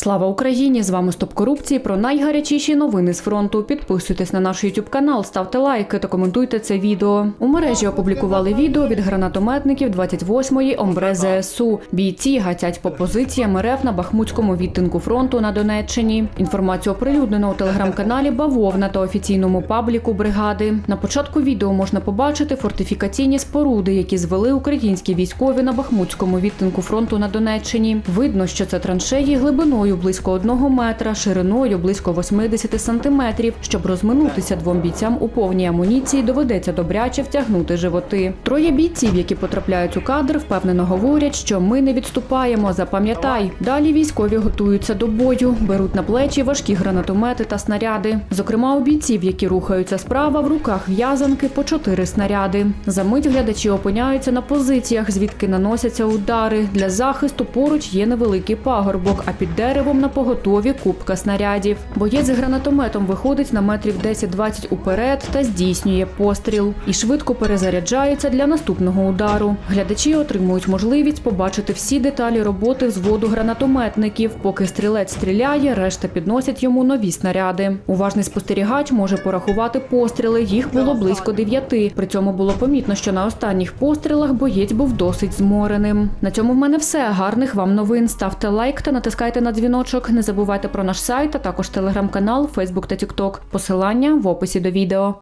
Слава Україні! З вами Стоп корупції про найгарячіші новини з фронту. Підписуйтесь на наш YouTube канал, ставте лайки та коментуйте це відео. У мережі опублікували відео від гранатометників 28-ї омбре ЗСУ. Бійці гатять по позиціям РФ на Бахмутському відтинку фронту на Донеччині. Інформацію оприлюднено у телеграм-каналі Бавовна та офіційному пабліку бригади. На початку відео можна побачити фортифікаційні споруди, які звели українські військові на Бахмутському відтинку фронту на Донеччині. Видно, що це траншеї глибиною близько одного метра, шириною близько 80 сантиметрів. Щоб розминутися двом бійцям у повній амуніції, доведеться добряче втягнути животи. Троє бійців, які потрапляють у кадр, впевнено говорять, що ми не відступаємо. Запам'ятай. Далі військові готуються до бою, беруть на плечі важкі гранатомети та снаряди. Зокрема, у бійців, які рухаються справа, в руках в'язанки по чотири снаряди. За мить глядачі опиняються на позиціях, звідки наносяться удари. Для захисту поруч є невеликий пагорбок, а під деревом на поготові купка снарядів. Боєць з гранатометом виходить на метрів 10-20 уперед та здійснює постріл і швидко перезаряджається для наступного удару. Глядачі отримують можливість побачити всі деталі роботи взводу гранатометників. Поки стрілець стріляє, решта підносять йому нові снаряди. Уважний спостерігач може порахувати постріли. Їх було близько дев'яти. При цьому було помітно, що на останніх пострілах боєць був досить змореним. На цьому в мене все. Гарних вам новин. Ставте лайк та натискайте на дзвіночок. Не забувайте про наш сайт, а також телеграм-канал, Фейсбук та Тікток. Посилання в описі до відео.